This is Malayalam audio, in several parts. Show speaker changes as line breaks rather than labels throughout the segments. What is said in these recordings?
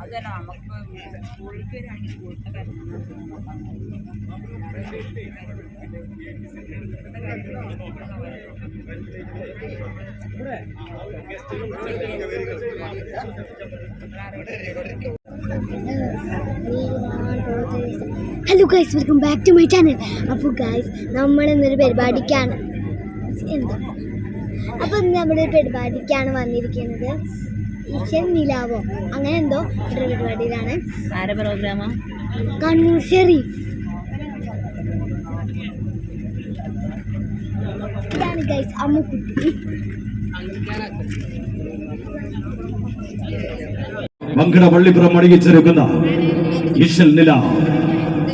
അതല്ല നമുക്ക് സ്കൂളിലേക്ക് രണ്ട്
hello guys welcome back to my channel അപ്പോൾ ഗൈസ് നമ്മൾ ഇന്നൊരു പരിപാടിക്കാണ്. എന്താ? അപ്പോൾ ഇന്ന് നമ്മുടെ പരിപാടിക്കാണ് വന്നിരിക്കുന്നത്. ഈശ്വൻ നിലാവോ? അങ്ങനെ എന്തോ ഒരു പരിപാടിയിലാണ്.
ആരെ പ്രോഗ്രാമാ?
കണ്ണൂർ ഷെറീഫ്. ഇതാണ് ഗൈസ് അമ്മുക്കുട്ടി.
മങ്കട പള്ളിപ്പുറം അണിയിച്ചിരിക്കുന്ന ഇഷൽ നില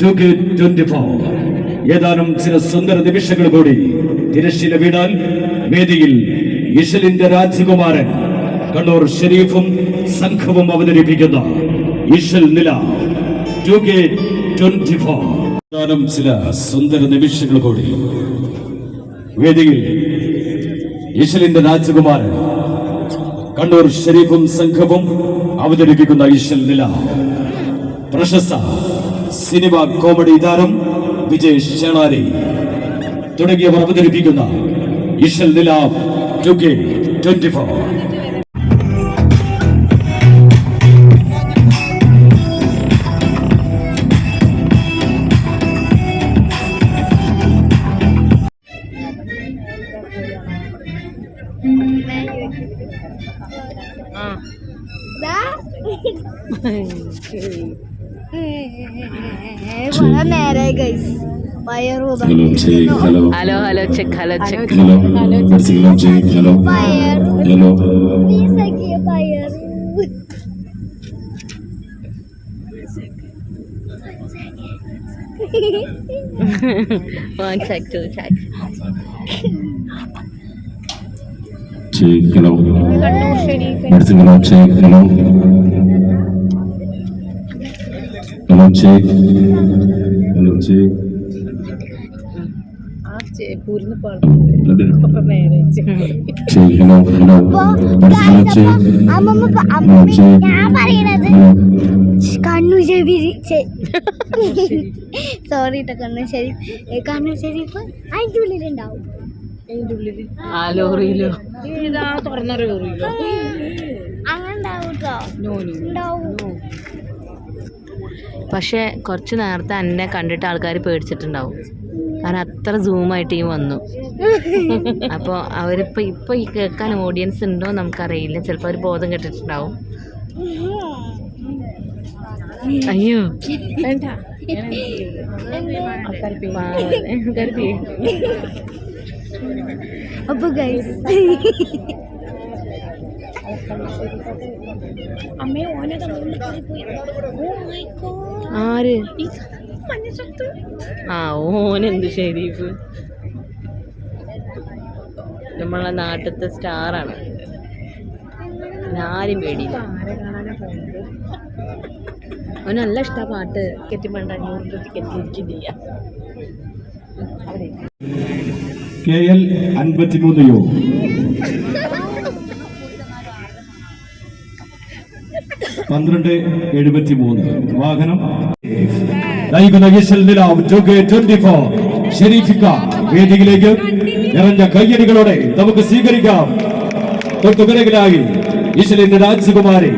ടു കെ ട്വന്റി ഫോർ ഏതാനും ചില സുന്ദര നിമിഷങ്ങൾ കൂടി തിരശ്ശീല വീണാൽ വേദിയിൽ ഇശലിന്റെ രാജകുമാരൻ കണ്ണൂർ ഷെരീഫും സംഘവും അവതരിപ്പിക്കുന്ന ഇശൽ നില ടു കെ ട്വന്റി ഫോർ ചില സുന്ദര നിമിഷങ്ങൾ കൂടി. വേദിയിൽ ഇശലിന്റെ രാജകുമാരൻ കണ്ണൂർ ഷെരീഫും സംഘവും അവതരിപ്പിക്കുന്ന ഇശൽ നില. പ്രശസ്ത സിനിമ കോമഡി താരം വിജയ് ഷേണാരി തുടങ്ങിയവർ അവതരിപ്പിക്കുന്ന you shall live to
24.
വളരെ നേരെ ഗൈസ് വയറൂത
ഹലോ ചെയ് hello
hello hello check hello check
hello hello ചെയ് ഹലോ
വയർ
ഹലോ
പ്ലീസ് ആക്കിയ wire
one check two check
ചെയ് ഹലോ മെഡിസിൻ ഹലോ ചെയ് ഹലോ ഹലോ ചെയ് ഹലോ ചെയ്
ആ പൂരിന്ന്
ചെയ് ഹലോ ഹലോ മെഡിസിൻ ഹലോ ചെയ്
അമ്മമ്മ പ-
ഹലോ
അമ്മമ്മ
ചെയ്
ഞാൻ പറയണത്
ഹലോ
കണ്ണൂർ ഷെരീഫ് സോറി കേട്ടോ കണ്ണൂർ ശരി ഏ, ശരി ഷെരീഫ് അതിന്റെ ഉള്ളിലുണ്ടാവും
ആ ലോറിയിലോ? ഇതാ തുറന്ന ലോറിയിലോ?
അങ്ങനെ ഉണ്ടാവും കേട്ടോ ഉണ്ടാവും.
പക്ഷെ കുറച്ച് നേരത്തെ എന്നെ കണ്ടിട്ട് ആൾക്കാർ പേടിച്ചിട്ടുണ്ടാവും. കാരണം അത്ര സൂമായിട്ട് ഈ വന്നു. അപ്പോൾ അവരിപ്പോൾ ഇപ്പോൾ ഈ കേൾക്കാൻ ഓഡിയൻസ് ഉണ്ടോ നമുക്കറിയില്ല. ചിലപ്പോൾ അവർ ബോധം കെട്ടിട്ടുണ്ടാവും. അയ്യോ. വേണ്ട പോയി പേടി
അപ്പൊ ഗൈസ്
ആര്? ആ ഓനെന്ത് ഷെരീഫ് നമ്മളെ നാട്ടിലത്തെ സ്റ്റാറാണ് ആരും പേടിയില്ല. അവന് നല്ല ഇഷ്ട പാട്ട്. അഞ്ഞൂറ് ടിക്കറ്റ് ഇരിക്കും ചെയ്യാം.
കെ എൽ അൻപത്തിമൂന്ന് യു. പന്ത്രണ്ട് എഴുപത്തി മൂന്ന് വാഹനം വേദിയിലേക്ക് നിറഞ്ഞ കയ്യടികളോടെ നമുക്ക് സ്വീകരിക്കാം. തൊട്ടുപിറകിലായി ഈശ്വരന്റെ രാജകുമാരി.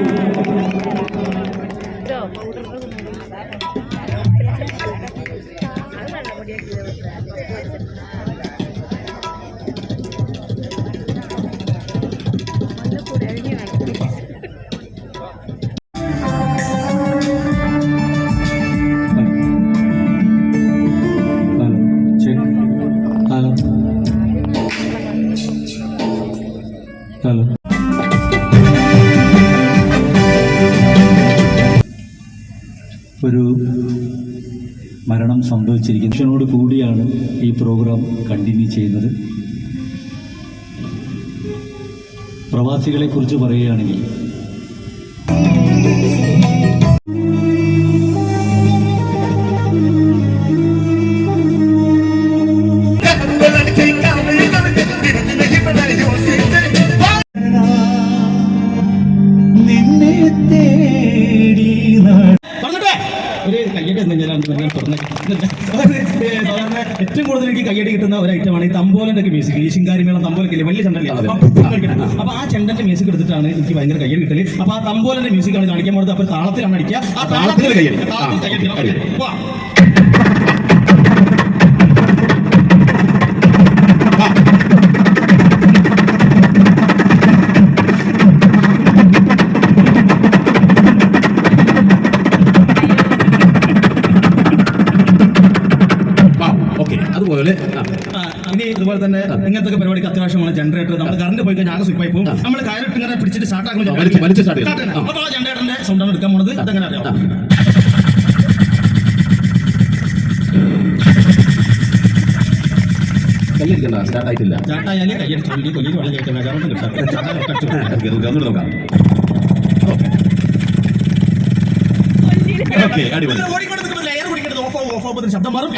ഒരു മരണം സംഭവിച്ചിരിക്കുന്നതിനോട് കൂടിയാണ് ഈ പ്രോഗ്രാം കണ്ടിന്യൂ ചെയ്യുന്നത്. പ്രവാസികളെക്കുറിച്ച് പറയുകയാണെങ്കിൽ
കളിക്കുന്ന ഒരു ഐറ്റമാണ് ഈ തമ്പോലന്റെ ഒക്കെ മ്യൂസിക് ഈ ശിങ്കാരി മേളം തമ്പോലൊക്കെ ഇല്ലേ, വലിയ ചെണ്ടല്ലേ. അപ്പൊ ആ ചെണ്ടന്റെ മ്യൂസിക് എടുത്തിട്ടാണ് എനിക്ക് ഭയങ്കര കയ്യിൽ കിട്ടൽ. അപ്പൊ ആ തമ്പോലന്റെ മ്യൂസിക് ആണ് കാണിക്കാൻ പോകുന്നത് അപ്പൊ താളത്തിലാണ് അടിക്കുക. ആ
താളത്തിൽ കയ്യടി.
ഇനി ഇതുപോലെ തന്നെ ഇങ്ങനത്തെ പരിപാടിക്ക് അത്യാവശ്യമാണ് ജനറേറ്റർ നമ്മൾ കറണ്ട് പോയി കഴിഞ്ഞാൽ ആകെ സ്വിപ്പായി പോകും. നമ്മൾ കയറിട്ട് ഇങ്ങനെ പിടിച്ചിട്ട് സ്റ്റാർട്ട്
ആ, വലിച്ച് വലിച്ച് start ചെയ്യണം. ആ.
അപ്പൊ ആ ജനറേറ്ററിന്റെ സൗണ്ടാണ് എടുക്കാൻ പോണത്. അതെങ്ങനെ അറിയാം.
കയ്യടിക്കണ്ട സ്റ്റാർട്ട് ആയിട്ടില്ല.
കയ്യടിച്ചു കൊല്ലിയിൽ വെള്ളം കിട്ടാം
നോക്കാം. ഓക്കെ അടിപൊളി.
ലെയർ ഓഫ് ഓഫ് ഓഫ് ശബ്ദം മാറും.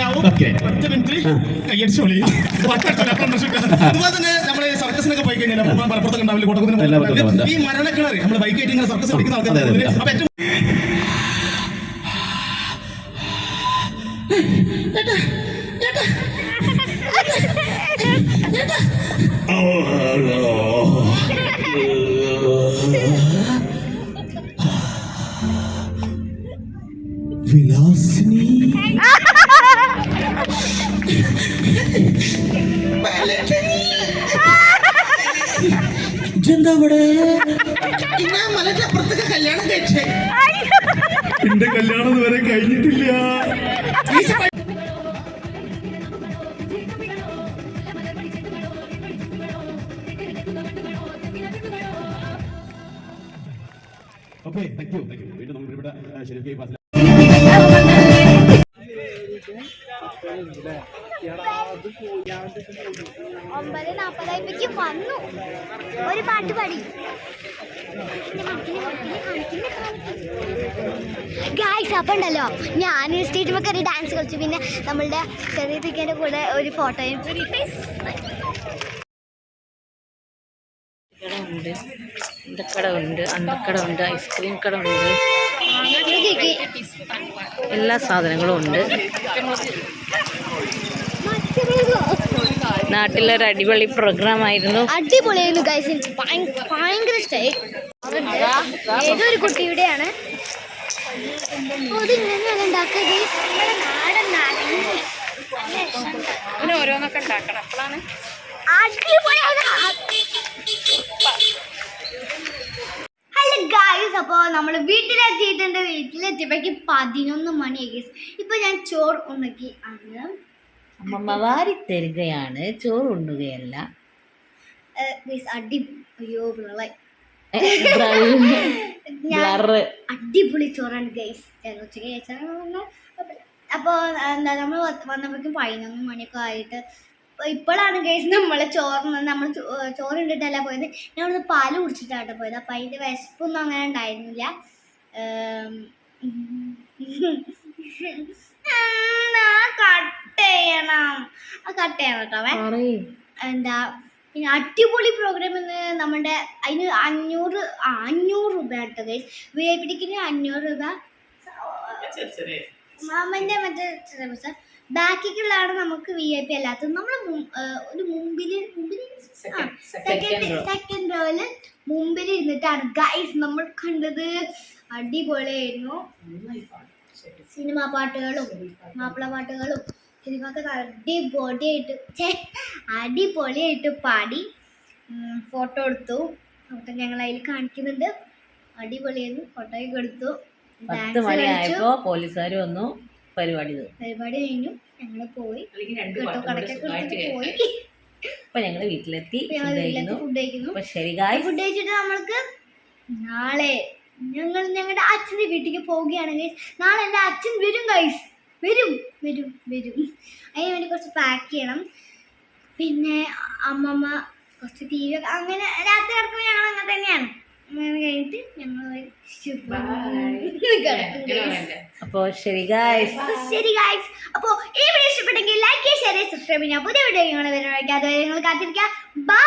ആവും ഒറ്റ മിനിറ്റ് കയ്യടിച്ചു അതുപോലെ തന്നെ നമ്മൾ സർക്കസിനൊക്കെ പോയി കഴിഞ്ഞാൽ മലപ്പുറത്തൊക്കെ ഉണ്ടാവില്ല
ഉണ്ടാവും.
ഈ മരണക്കിണറി നമ്മൾ ബൈക്ക് ആയിട്ട് ഇങ്ങനെ സർക്കസ് കളിക്കുന്ന ആൾക്കാർ. അപ്പൊ ഏറ്റവും
വിലാസിനി
എന്റെ കല്യാണം ഇതുവരെ കഴിഞ്ഞിട്ടില്ല.
Okay thank you thank you വീണ്ടും നമ്മൾ ഇവിടെ ശരിക്കും ഈ ക്ലാസ്സിൽ
ഒമ്പത് നാൽപ്പതായപ്പോഴേക്കും വന്നു. ഒരു പാട്ട് പാടി. ഗായ്സ് അപ്പം ഉണ്ടല്ലോ. ഞാൻ സ്റ്റേജിൽ കയറി ഡാൻസ് കളിച്ചു. പിന്നെ നമ്മളുടെ ചെറിയ പിക്കിന്റെ കൂടെ ഒരു ഫോട്ടോയും
കട ഉണ്ട്. ഉണ്ട് അന്തക്കട ഉണ്ട് ഐസ്ക്രീം കട ഉണ്ട്. എല്ലാ സാധനങ്ങളും ഉണ്ട്. നാട്ടിലൊരു അടിപൊളി പ്രോഗ്രാം ആയിരുന്നു.
അടിപൊളിയായിരുന്നു ഗൈസ് എനിക്ക് ഭയങ്കര ഇഷ്ടമായി ഏതൊരു കുട്ടി ഇവിടെയാണ്? ഇത് ഇങ്ങനെയാണ് ഉണ്ടാക്കുക guys. നമ്മുടെ നാടൻ നാടൻ
ഓരോന്നൊക്കെ ഉണ്ടാക്കണം. അപ്പോഴാണ്
ഹലോ ഗായ്സ് അപ്പോൾ നമ്മൾ വീട്ടിലെത്തിയിട്ടുണ്ട്. വീട്ടിലെത്തിയപ്പോഴേക്ക് പതിനൊന്ന് മണിയായി ഗൈസ് ഇപ്പോൾ ഞാൻ ചോറ് ഉണ്ടാക്കി ആണ്
അമ്മമ്മ വാരി തരികയാണ് ചോറ് ഉണ്ണുകയല്ല
ഗൈസ് അടി അയ്യോ അടിപൊളി ചോറാണ് ഗൈസ് ഉച്ചയ്ക്ക് കഴിച്ചാൽ അപ്പോൾ എന്താ നമ്മൾ വന്നപ്പോഴേക്കും പതിനൊന്ന് മണിയൊക്കെ ആയിട്ട് ഇപ്പോഴാണ് ഗൈസ് നമ്മൾ ചോറ് നമ്മൾ ചോറ് ഇട്ടിട്ടല്ല പോയത്. ഞാൻ അവിടുന്ന് പാൽ കുടിച്ചിട്ടാണ് പോയത്. അപ്പം അതിന്റെ വിശപ്പൊന്നും അങ്ങനെ ഉണ്ടായിരുന്നില്ല. ഏം, കട്ട് ചെയ്യണം അത് കട്ട് ചെയ്യണം കേട്ടോ എന്താ പിന്നെ അടിപൊളി പ്രോഗ്രാം എന്ന് നമ്മുടെ അതിന് അഞ്ഞൂറ് ആ, അഞ്ഞൂറ് രൂപ കേട്ടോ ഗൈസ് വി ഐ പിടിക്കുന്ന അഞ്ഞൂറ് രൂപ. മാമന്റെ മറ്റേ പൈസ. ബാക്കിക്കുള്ളതാണ് നമുക്ക് വി ഐ പി അല്ലാത്തത്. നമ്മൾ ഒരു മുമ്പിൽ മുമ്പിൽ സെക്കൻഡ് സെക്കൻഡ് റോയിൽ മുമ്പിൽ ഇരുന്നിട്ടാണ്. ഗൈസ് നമ്മൾ കണ്ടത് അടിപൊളിയായിരുന്നു. സിനിമാ പാട്ടുകളും മാപ്പിള പാട്ടുകളും. സിനിമക്ക് അടിപൊളിയായിട്ട് അടിപൊളിയായിട്ട് പാടി ഫോട്ടോ എടുത്തു. ഫോട്ടോ ഞങ്ങൾ അതിൽ കാണിക്കുന്നുണ്ട്. അടിപൊളിയായിരുന്നു. ഫോട്ടോയൊക്കെ എടുത്തു.
പത്ത് മണിയായപ്പോ പോലീസുകാർ വന്നു. പരിപാടി
പരിപാടി കഴിഞ്ഞു. ഞങ്ങൾ പോയി. പോയി.
അപ്പൊ ഞങ്ങൾ വീട്ടിലെത്തി. ഫുഡ് കഴിക്കുന്നു.
കഴിച്ചിട്ട് നമ്മൾക്ക് നാളെ ഞങ്ങൾ ഞങ്ങളുടെ അച്ഛന്റെ വീട്ടിലേക്ക് പോവുകയാണ് നാളെ എന്റെ അച്ഛൻ വരും ഗൈസ് വരും വരും വരും. അതിന് വേണ്ടി കുറച്ച് പാക്ക് ചെയ്യണം. പിന്നെ അമ്മമ്മ കുറച്ച് ടി വി ഒക്കെ അങ്ങനെ രാത്രി കിടക്കുമ്പോൾ ഞങ്ങൾ അങ്ങനെ തന്നെയാണ്. അങ്ങനെ കഴിഞ്ഞിട്ട് ഞങ്ങൾ
അപ്പൊ ശരി ഗായ്സ്
ശരി ഗൈസ് അപ്പോൾ ഈ വീഡിയോ ഇഷ്ടപ്പെട്ടെങ്കിൽ ലൈക്ക് ചെയ്യുക ഷെയർ ചെയ്യുക സബ്സ്ക്രൈബ് ചെയ്യുക. പുതിയ വീഡിയോ ഞങ്ങൾ വരുന്നതായിരിക്കും അതുവരെ നിങ്ങൾ കാത്തിരിക്കുക ബൈ